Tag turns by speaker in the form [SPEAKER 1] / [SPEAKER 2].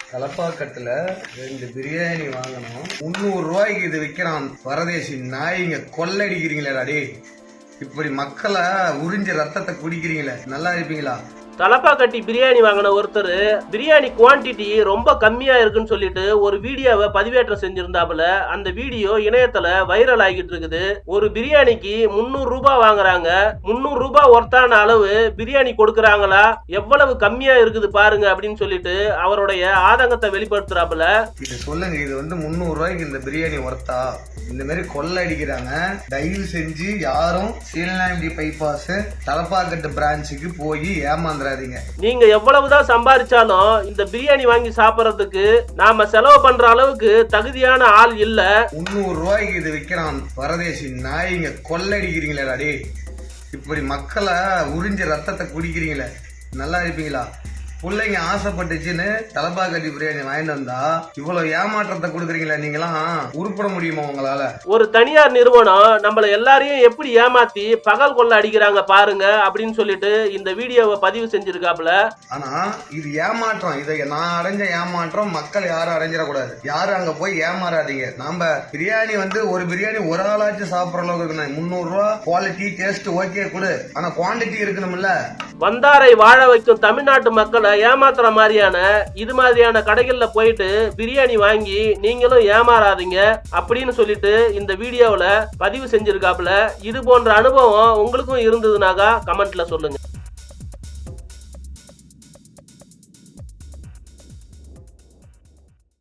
[SPEAKER 1] தலப்பாக்கட்டுல ரெண்டு பிரியாணி வாங்கணும். முந்நூறு ரூபாய்க்கு இது விற்கிறான் பரதேசி நாயிங்க கொள்ளடிக்கிறீங்களே அடி இப்படி மக்களை உறிஞ்ச ரத்தத்தை குடிக்கிறீங்களே. நல்லா இருப்பீங்களா?
[SPEAKER 2] தலப்பா கட்டி பிரியாணி வாங்கின ஒருத்தர் பிரியாணி குவான்டிட்டி ரொம்ப கம்மியா இருக்குன்னு சொல்லிட்டு ஒரு வீடியோவை பதிவேற்றம் செஞ்சிருந்தாப்புல. அந்த வீடியோ இணையத்துல வைரல் ஆகிட்டு இருக்குது. ஒரு பிரியாணிக்கு முந்நூறு ரூபாய் வாங்குறாங்க. முந்நூறு ரூபாய் ஒர்த்தான அளவு பிரியாணி கொடுக்கறாங்களா? எவ்வளவு கம்மியா இருக்குது பாருங்க அப்படின்னு சொல்லிட்டு அவருடைய ஆதங்கத்தை வெளிப்படுத்துறாப்புல.
[SPEAKER 1] இது சொல்லுங்க இது வந்து முந்நூறு ரூபாய்க்கு இந்த பிரியாணி ஒர்த்தா? இந்த மாதிரி கொள்ளை அடிக்கிறாங்க. தயவு செஞ்சு யாரும் சீலநாயம்பி பைபாஸ் தலப்பாக்கட்டு பிரான்ச்சுக்கு போய் ஏமாந்துடாதீங்க
[SPEAKER 2] நீங்க எவ்வளவுதான் சம்பாதிச்சாலும் இந்த பிரியாணி வாங்கி சாப்பிடறதுக்கு நாம செலவு பண்ற அளவுக்கு தகுதியான ஆள் இல்ல.
[SPEAKER 1] முந்நூறு ரூபாய்க்கு இது விற்கிறான் பரதேசி நாய்ங்க. கொள்ளடிக்கிறீங்களேடா டேய். இப்படி மக்களை உறிஞ்ச ரத்தத்தை குடிக்கிறீங்களே. நல்லா இருப்பீங்களா? பிள்ளைங்க ஆசைப்பட்டுச்சுன்னு தலப்பாக்கட்டி பிரியாணி வாங்கிட்டு வந்தா இவ்வளவு ஏமாற்றத்தை கொடுக்குறீங்களா நீங்களாம்? உருப்பட முடியுமா உங்களால?
[SPEAKER 2] ஒரு தனியார் நிறுவனம் நம்மள எல்லாரையும் எப்படி ஏமாத்தி பகல் கொள்ள அடிக்கிறாங்க பாருங்க அப்படின்னு சொல்லிட்டு இந்த வீடியோவை பதிவு செஞ்சிருக்காப்புல.
[SPEAKER 1] ஆனா இது ஏமாற்றம். இதை நான் அடைஞ்ச ஏமாற்றம் மக்கள் யாரும் அடைஞ்சிடக்கூடாது. யாரும் அங்க போய் ஏமாறாதீங்க. நாம பிரியாணி வந்து ஒரு பிரியாணி ஒரு ஆளாச்சும் சாப்பிடுற அளவுக்கு முந்நூறு ரூபா குவாலிட்டி டேஸ்ட் ஓகே கொடு. ஆனா குவாண்டிட்டி இருக்கணும்ல.
[SPEAKER 2] வந்தாரை வாழ வைக்கும் தமிழ்நாட்டு மக்களை ஏமாத்துற மாதிரியான இது மாதிரியான கடைகள்ல போயிட்டு பிரியாணி வாங்கி நீங்களும் ஏமாறாதீங்க அப்படின்னு சொல்லிட்டு இந்த வீடியோவில் பதிவு செஞ்சிருக்காப்புல. இது போன்ற அனுபவம் உங்களுக்கும் இருந்ததுனாக்கா கமெண்ட்ல சொல்லுங்க.